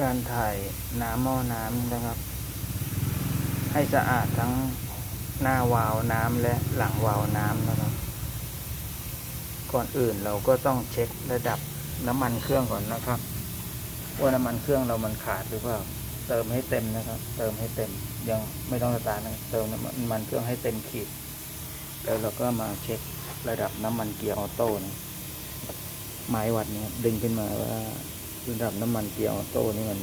การถ่ายน้ำหม้อน้ำนะครับ ให้สะอาดทั้งหน้าวาล์วน้ำและหลังวาล์วน้ำนะครับ ก่อนอื่นเราก็ต้องเช็คระดับน้ำมันเครื่องก่อนนะครับ ว่าน้ำมันเครื่องเรามันขาดหรือเปล่าเติมให้เต็มนะครับ เติมให้เต็มยังไม่ต้องสตาร์ทนะเติมน้ำมันเครื่องให้เต็มขีด แล้วเราก็มาเช็คระดับน้ำมันเกียร์ออโต้นะไม้วัดนี่ยดึงขึ้นมาว่า ระดับน้ำมันเกียร์ออโต้นี่มัน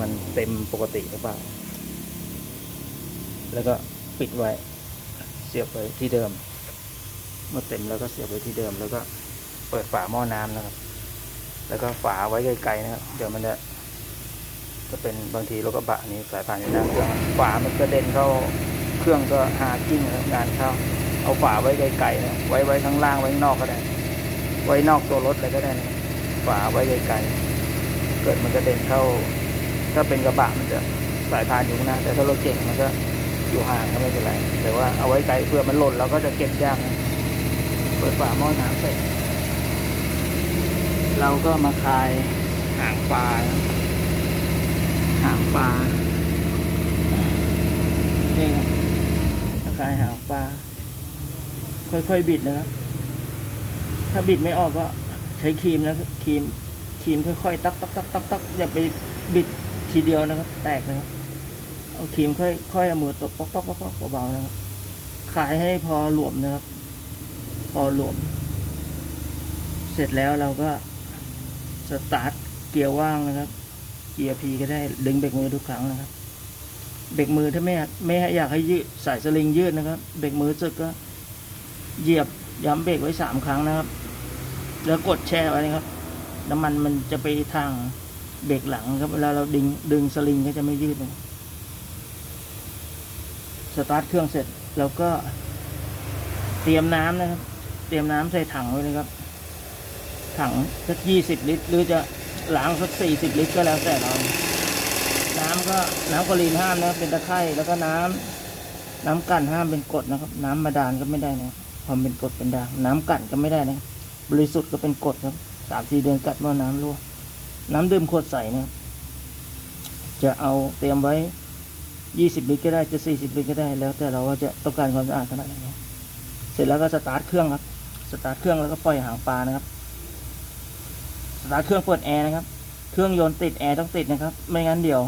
มันเต็มปกติหรือเปล่า แล้วก็ปิดไว้ เสียบไว้ที่เดิม เมื่อเต็มแล้วก็เสียบไว้ที่เดิม แล้วก็เปิดฝาหม้อน้ำนะครับ แล้วก็ฝาไว้ไกลๆนะครับ เดี๋ยวมันจะจะเป็นบางทีรถกระบะนี้สายผ่านอยู่หน้าเครื่องฝามันกระเด็นเข้าเครื่องก็หากิ้งนะครับงานเข้าเอาฝาไว้ไกลๆนะไว้ไว้ข้างล่างไว้ข้างนอกก็ได้ ไว้นอกตัวรถเลยก็ได้นะ ฝาไว้ไกลๆเกิดมันกระเด็นเข้า ถ้าเป็นกระบะมันจะสายพานอยู่น้าแต่ถ้ารถเก่งมันก็อยู่ห่างก็ไม่เป็นไร แต่ว่าเอาไว้ไกลเพื่อมันหล่นเราก็จะเก็บยากเปิดฝาหม้อน้ำเสร็จ เราก็มาคลายหางปลาหางปลานี่ครับคลายหางปลาค่อยๆบิดนะครับถ้าบิดไม่ออกก็ ช้ครีมนะครับครีมครีมค่อยๆตักตักตักตักตักอย่าไปบิดทีเดียวนะครับ แตกนะครับเอาครีมค่อยค่อยเอามือตบป๊อกป๊อกป๊อกเบาๆนะครับขายให้พอหลวมนะครับ พอหลวม เสร็จแล้วเราก็สตาร์ทเกียร์ว่างนะครับ เกียร์พีก็ได้ดึงเบรกมือทุกครั้งนะครับ เบรกมือถ้าไม่ไม่อยากให้ยืดสายสลิงยืดนะครับ เบรกมือสึกก็เหยียบย้ำเบรกไว้สามครั้งนะครับ แล้วกดแช่ไว้นะครับ น้ำมันมันจะไปทางเบรกหลังครับ เวลาเราดึงดึงสลิงก็จะไม่ยืดนะสตาร์ทเครื่องเสร็จเราก็เตรียมน้ำนะครับ เตรียมน้ำใส่ถังไว้นะครับ ถังสักยี่สิบลิตร หรือจะล้างสักสี่สิบลิตรก็แล้วแต่เรา น้ำก็น้ำกรีนห้ามนะครับเป็นตะไคร่แล้วก็น้ำน้ำกันห้ามเป็นกรดนะครับ น้ำมาดานก็ไม่ได้นะครับพอเป็นกรดเป็นด่างน้ำกันก็ไม่ได้นะครั บริสุทธิ์ก็เป็นกรดครับสามสี่เดือนกัดว่าน้ำรั่วน้ำดื่มขวดใสนะครับจะเอาเตรียมไว้ยี่สิบลิตรก็ได้จะสี่สิบลิตรก็ได้แล้ว แต่เราว่าจะต้องการความสะอาดขนาดไหนเสร็จแล้วก็สตาร์ทเครื่องครับสตาร์ทเครื่องแล้วก็ปล่อยหางปลานะครับสตาร์ทเครื่องเปิดแอร์นะครับ เครื่องยนต์ติดแอร์ต้องติดนะครับ ไม่งั้นเดี๋ยว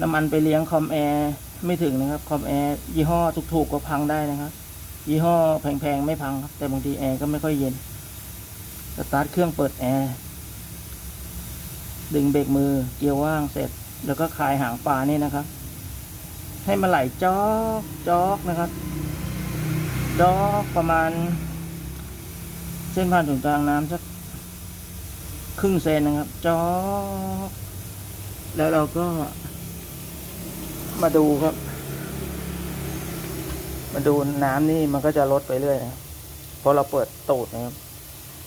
น้ำมันไปเลี้ยงคอมแอร์ไม่ถึงนะครับคอมแอร์ยี่ห้อถูกๆก็พังได้นะครับ ยี่ห้อแพงๆไม่พังครับแต่บางทีแอร์ก็ไม่ค่อยเย็น สตาร์ทเครื่องเปิดแอร์ ดึงเบรกมือ เกียร์ว่างเสร็จ แล้วก็คลายหางปลานี่นะครับ ให้มันไหลจอกจอกนะครับ จอกประมาณ เส้นผ่านศูนย์กลางน้ำสักครึ่งเซนนะครับ จอกแล้วเราก็ มาดูครับ มาดูน้ำนี่มันก็จะลดไปเรื่อยนะเพราะเราเปิดตูดนะครับ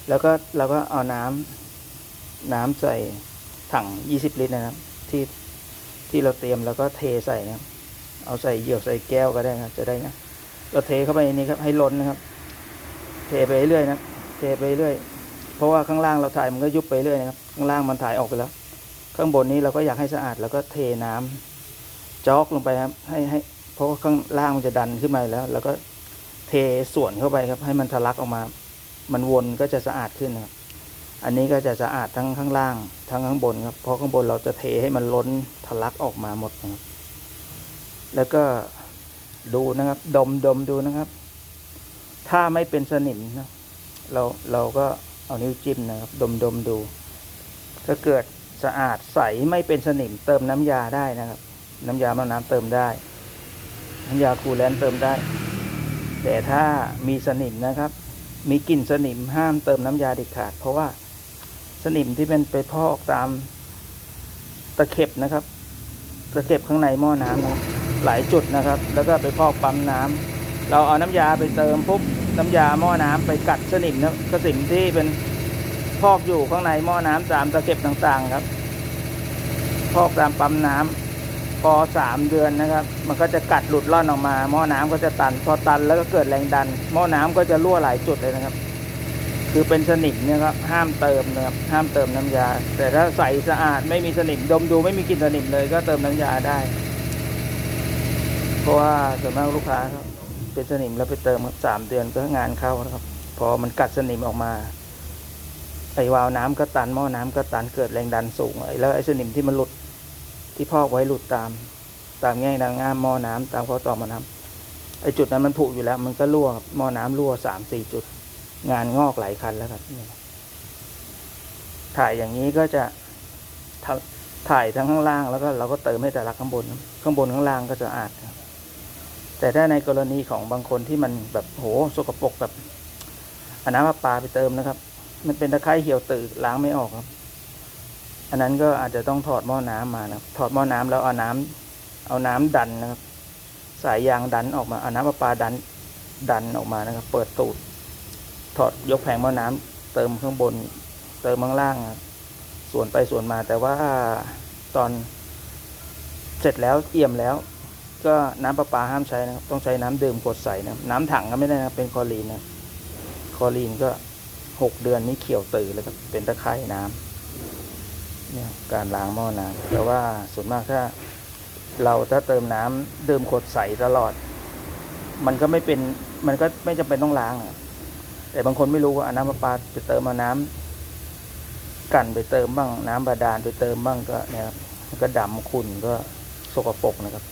แล้วก็เราก็เอาน้ำน้ำใส่ถังยี่สิบลิตรนะครับ ที่ที่เราเตรียมแล้วก็เทใส่นะครับ เอาใส่เหยือกใส่แก้วก็ได้นะครับ จะได้นะเราเทเข้าไปในนี้ครับ ให้ล้นนะครับ เทไปเรื่อยนะเทไปเรื่อยเพราะว่าข้างล่างเราถ่ายมันก็ยุบไปเรื่อยนะครับ ข้างล่างมันถ่ายออกไปแล้ว ข้างบนนี้เราก็อยากให้สะอาดแล้วก็เทน้ำจอกลงไปครับ ให้ให้เพราะว่าข้างล่างมันจะดันขึ้นมาแล้ว แล้วก็เทส่วนเข้าไปครับ ให้มันทะลักออกมา มันวนก็จะสะอาดขึ้นนะครับ อันนี้ก็จะสะอาดทั้งข้างล่าง ทั้งข้างบนครับ เพราะข้างบนเราจะเทให้มันล้นทะลักออกมาหมดนะครับ แล้วก็ดูนะครับ ดมดมดูนะครับ ถ้าไม่เป็นสนิมนะเราเราก็เอานิ้วจิ้มนะครับ ดมดมดูถ้าเกิดสะอาดใสไม่เป็นสนิมเติมน้ำยาได้นะครับ น้ำยามะน้ำเติมได้ น้ำยาคูลแลนเติมได้ แต่ถ้ามีสนิมนะครับ มีกลิ่นสนิมห้ามเติมน้ำยาเด็ดขาด เพราะว่าสนิมที่เป็นไปพอกตามตะเข็บนะครับ ตะเข็บข้างในหม้อน้ำนะหลายจุดนะครับ แล้วก็ไปพอกปั๊มน้ำเราเอาน้ำยาไปเติมปุ๊บน้ำยาหม้อน้ำไปกัดสนิมนะสนิมที่เป็นพอกอยู่ข้างในหม้อน้ำตามตะเข็บต่างๆครับ พอกตามปั๊มน้ำ พอสามเดือนนะครับ มันก็จะกัดหลุดล่อนออกมา หม้อน้ำก็จะตัน พอตันแล้วก็เกิดแรงดัน หม้อน้ำก็จะรั่วหลายจุดเลยนะครับ คือเป็นสนิมเนี่ยครับห้ามเติมนะครับห้ามเติมน้ำยา แต่ถ้าใสสะอาดไม่มีสนิมดมดูไม่มีกลิ่นสนิมเลยก็เติมน้ำยาได้ เพราะว่าส่วนมากลูกค้าครับเป็นสนิมแล้วไปเติมครับสามเดือนก็งานเข้านะครับ พอมันกัดสนิมออกมาไอวาล์วน้ำก็ตันหม้อน้ำก็ตันเกิดแรงดันสูงแล้วไอ้สนิมที่มันหลุด ที่พอกไว้หลุดตาม ตามแง่งดังง่ามหม้อน้ำตามข้อต่อมาน้ำไอ้จุดนั้นมันผุอยู่แล้ว มันก็รั่วหม้อน้ำรั่วสามสี่จุด งานงอกหลายคันแล้วครับถ่ายอย่างนี้ก็จะถ่ายทั้งข้างล่างแล้วก็เราก็เติมให้แต่ละข้างบน ข้างบนข้างล่างก็จะอาดครับแต่ถ้าในกรณีของบางคนที่มันแบบโหสกปรกแบบอน้ำประปาไปเติมนะครับ มันเป็นตะไคร้เหี่ยวตืดล้างไม่ออกครับ อันนั้นก็อาจจะต้องถอดหม้อน้ำมานะถอดหม้อน้ำแล้วเอาน้ำเอาน้ำดันนะครับ สายยางดันออกมาเอาน้ำประปาดันดันออกมานะครับ เปิดตูดถอดยกแผงหม้อน้ำเติมข้างบน เติมข้างล่างส่วนไปส่วนมา แต่ว่าตอนเสร็จแล้วเอี่ยมแล้ว ก็น้ำประปาห้ามใช้นะครับ ต้องใช้น้ำดื่มกดใสนะน้ำถังก็ไม่ได้นะเป็นคลอรีนนะคลอรีนก็หกเดือนนี้เขียวตื่นเลยครับเป็นตะไคร่น้ำ เนี่ยการล้างหม้อน้ำแต่ว่าส่วนมากถ้าเราถ้าเติมน้ำดื่มขวดใสตลอด มันก็ไม่เป็นมันก็ไม่จำเป็นต้องล้างแต่บางคนไม่รู้ว่าน้ำประปาไปเติมเอาน้ำกันไปเติมบ้าง น้ำบาดาลไปเติมบ้างก็เนี่ยครับมันก็ดำขุ่นก็สกปรกนะครับ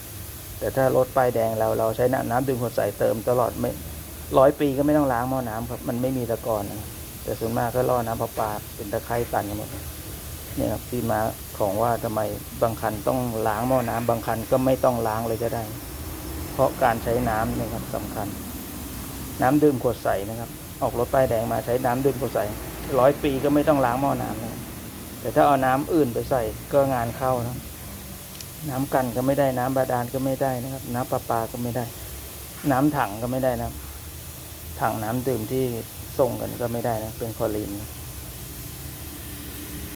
แต่ถ้ารถป้ายแดงเราเราใช้น้ำน้ำดื่มขวดใสเติมตลอดไม่ร้อยปีก็ไม่ต้องล้างหม้อน้ำครับ มันไม่มีตะกอนนะแต่ส่วนมากก็ล่อน้ำประปาเป็นตะไคร่ตันกันหมด เนี่ยครับที่มาของว่าทำไมบางคันต้องล้างหม้อน้ำบางคันก็ไม่ต้องล้างเลยก็ได้ เพราะการใช้น้ำเนะครับสำคัญ น้ำดื่มขวดใสนะครับ ออกรถป้ายแดงมาใช้น้ำดื่มขวดใสร้อยปีก็ไม่ต้องล้างหม้อน้ำนะแต่ถ้าเอาน้ำอื่นไปใส่ก็งานเข้านะครับน้ำกันก็ไม่ได้น้ำบาดาลก็ไม่ได้นะครับ น้ำประปาก็ไม่ได้ น้ำถังก็ไม่ได้นะถังน้ำดื่มที่ส่งกันก็ไม่ได้นะเป็นคลอรีนนะ